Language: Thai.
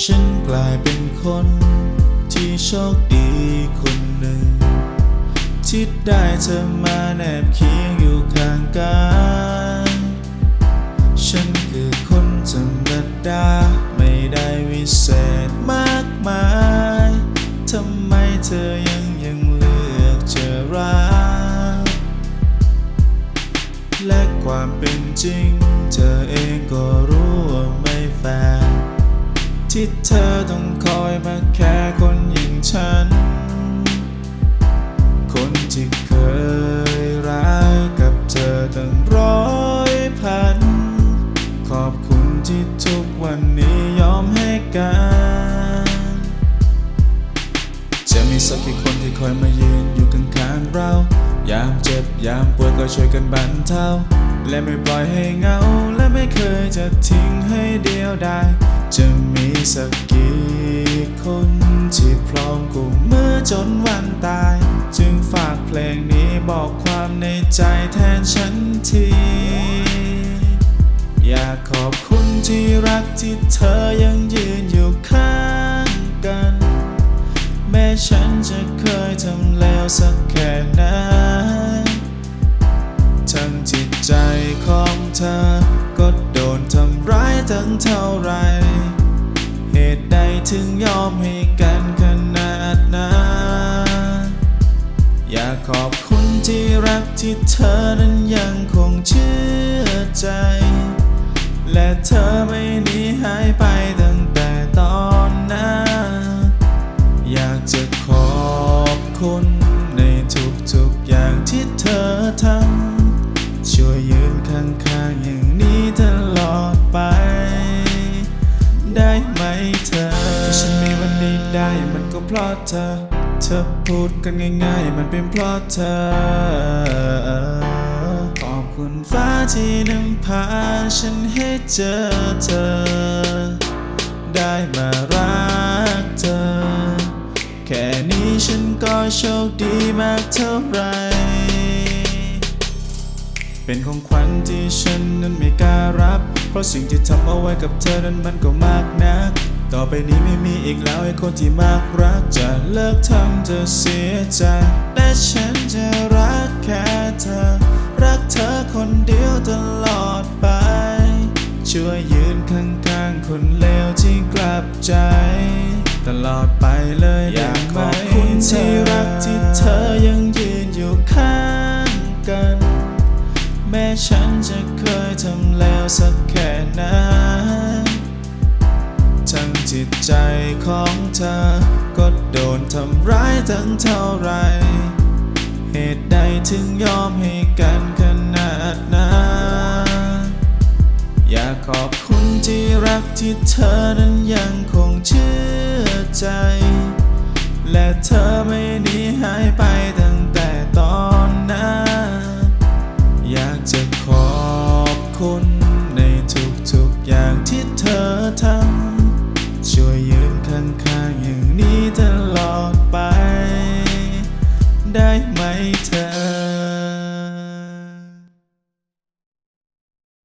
ฉันกลายเป็นคนที่โชคดีคนหนึ่ง ที่ได้เธอมาแนบเคียงอยู่ข้างกายฉันคือคนธรรมดา ไม่ได้วิเศษมากมายทำไมเธอยังยังเลือกจะรักและความเป็นจริง เธอเองก็รู้ว่าไม่แฟร์ ที่เธอต้องคอยมาแค่คนอย่างฉัน คนที่เคยรักกับเธอตั้งร้อยพัน ขอบคุณที่ทุกวันนี้ยอมให้กัน จะมีสักกี่คนที่คอยมายืนอยู่ข้างๆเรา ยามเจ็บยามป่วยก็ช่วยกันบรรเทา และไม่ปล่อยให้เหงา และไม่เคยจะทิ้งให้เดียวดายจะมีสักกี่คนที่พร้อมกุมมือจนวันตาย จึงฝากเพลงนี้บอกความในใจแทนฉันทีอยากขอบคุณที่รักที่เธอยังยืนอยู่ข้าง ใจของเธอ ก็โดนทำร้ายตั้งเท่าไร เหตุใดถึงยอมให้กันขนาดนั้นอยากขอบคุณที่รักที่เธอนั้นยังคงเชื่อ ได้มันก็เพราะเธอ เธอพูดกันง่ายๆ มันเป็นเพราะเธอ ขอบคุณฟ้าที่นำพาฉันให้เจอเธอ ได้มารักเธอ แค่นี้ฉันก็โชคดีมากเท่าไหรเป็นของขวัญที่ฉันนั้นไม่กล้ารับ เพราะสิ่งที่ทำเอาไว้กับเธอนั้นมันก็มากนัก ต่อไปนี้ไม่มีอีกแล้วไอ้คนที่มากรักจะเลิกทำเธอเสียใจและฉันจะรักแค่เธอ รักเธอคนเดียวตลอดไป ช่วยยืนข้างๆคนเลวที่กลับใจ ตลอดไปเลยอยากขอบคุณที่รักที่เธอยังยืนอยู่ข้างกัน แม้ฉันจะเคยทำแล้วสักแค่ไหน จิตใจของเธอ ก็โดนทำร้ายตั้งเท่าไร เหตุใดถึงยอมให้กันขนาดนั้นอยากขอบคุณที่รักที่เธอนั้นยังคงเชื่อใจ และเธอไม่หนีหายไปตั้งแต่ตอนนั้น อยากจะขอบคุณในทุกๆอย่างที่เธอทำ ช่ว